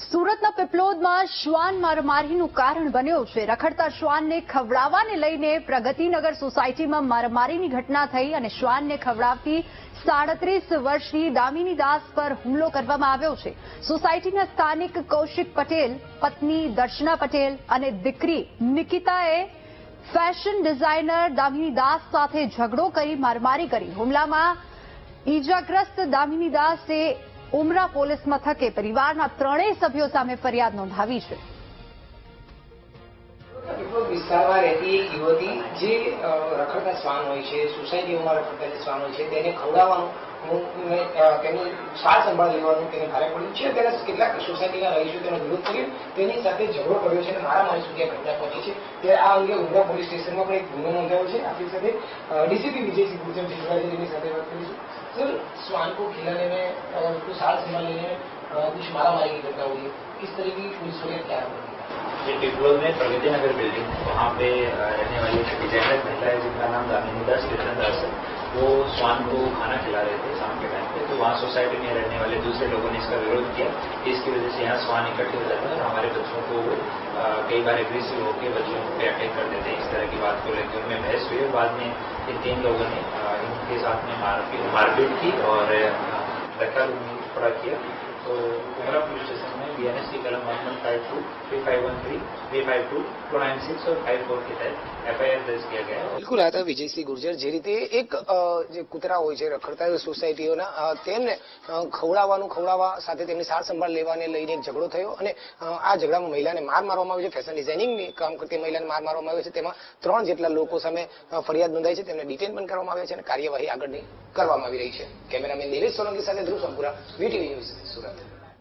સુરતના પીપલોદમાં શ્વાન મારામારીનું કારણ બન્યો છે. રખડતા શ્વાનને ખવડાવવાને લઈને પ્રગતિનગર સોસાયટીમાં મારામારીની ઘટના થઈ અને શ્વાનને ખવડાવતી સાડત્રીસ વર્ષની દામિની દાસ પર હુમલો કરવામાં આવ્યો છે. સોસાયટીના સ્થાનિક કૌશિક પટેલ, પત્ની દર્શના પટેલ અને દીકરી નિકિતાએ ફેશન ડિઝાઇનર દામિની દાસ સાથે ઝઘડો કરી મારમારી કરી. હુમલામાં ઈજાગ્રસ્ત દામિની દાસે ઉમરા પોલીસ મથકે પરિવારના ત્રણેય સભ્યો સામે ફરિયાદ નોંધાવી છે. વિસ્તારમાં રહેતી યુવતી જે રખડતા શ્વાન હોય છે સોસાયટીઓમાં રખડતા જે શ્વાન હોય છે, તેને ખવડાવવાનું તેની સાર સંભાળ લેવાનું, તેને ભારે પડ્યું. છે ત્યારે કેટલાક સોસાયટીના રહીશું તેનો વિરોધ કર્યો. તેની સાથે ઝઘડો કર્યો છે અને મારા મારી સુધી ઘટના પહોંચી છે. ત્યારે આ અંગે ઉમરા પોલીસ સ્ટેશનમાં પણ એક ગુનો નોંધાયો છે. આપણી સાથે ડીસીપી વિજય ભૂષણ તેની સાથે વાત કરીશું સર, શ્વાન કો ખિલાને સાર સંભાળ લેને કુછ મારા મારી કરતા હોઈએ किस तरह की वगैरह क्या ये पिपलोद में प्रगति नगर बिल्डिंग वहाँ पे रहने वाली एक डिज़ाइनर महिला है, जिनका नाम दामिनी दास कृष्ण दास है। वो स्वान को खाना खिला रहे थे शाम के टाइम पे तो वहाँ सोसाइटी में रहने वाले दूसरे लोगों ने इसका विरोध किया। इसकी वजह से यहाँ स्वान इकट्ठे हो जाते हैं और हमारे बच्चों को कई बार एग्रेसिव होकर बच्चों पे अटैक कर देते हैं। इस तरह की बात को लेकर उनमें बहस हुई बाद में इन तीन लोगों ने इनके साथ में मारपीट मारपीट की और धक्का थोड़ा किया। तो उमरा पुलिस स्टेशन में बी एन एस की कलम one one five two three five one three three five two two nine six और फाइव फोर के तहत एफ आई आर दर्ज किया गया है બિલકુલ આ હતા વિજયસિંહ ગુર્જર જે રીતે એક અ, જે કૂતરા હોય છે રખડતા હોય સોસાયટીઓના અ, તેમને અ, ખવડાવવાનું ખવડાવવા સાથે તેમની સાર સંભાળ લેવાને લઈને એક ઝઘડો થયો અને અ, આ ઝઘડામાં મહિલાને માર મારવામાં આવ્યો છે ફેશન ડિઝાઇનિંગની કામ કરતી મહિલાને માર મારવામાં આવ્યો છે તેમાં ત્રણ જેટલા લોકો સામે અ, ફરિયાદ નોંધાઈ છે તેમને ડિટેન પણ કરવામાં આવ્યા છે અને કાર્યવાહી આગળની કરવામાં આવી રહી છે કેમેરામેન દેવેશ સોલંકી સાથે Dhruv Sampura VTV news Surat thank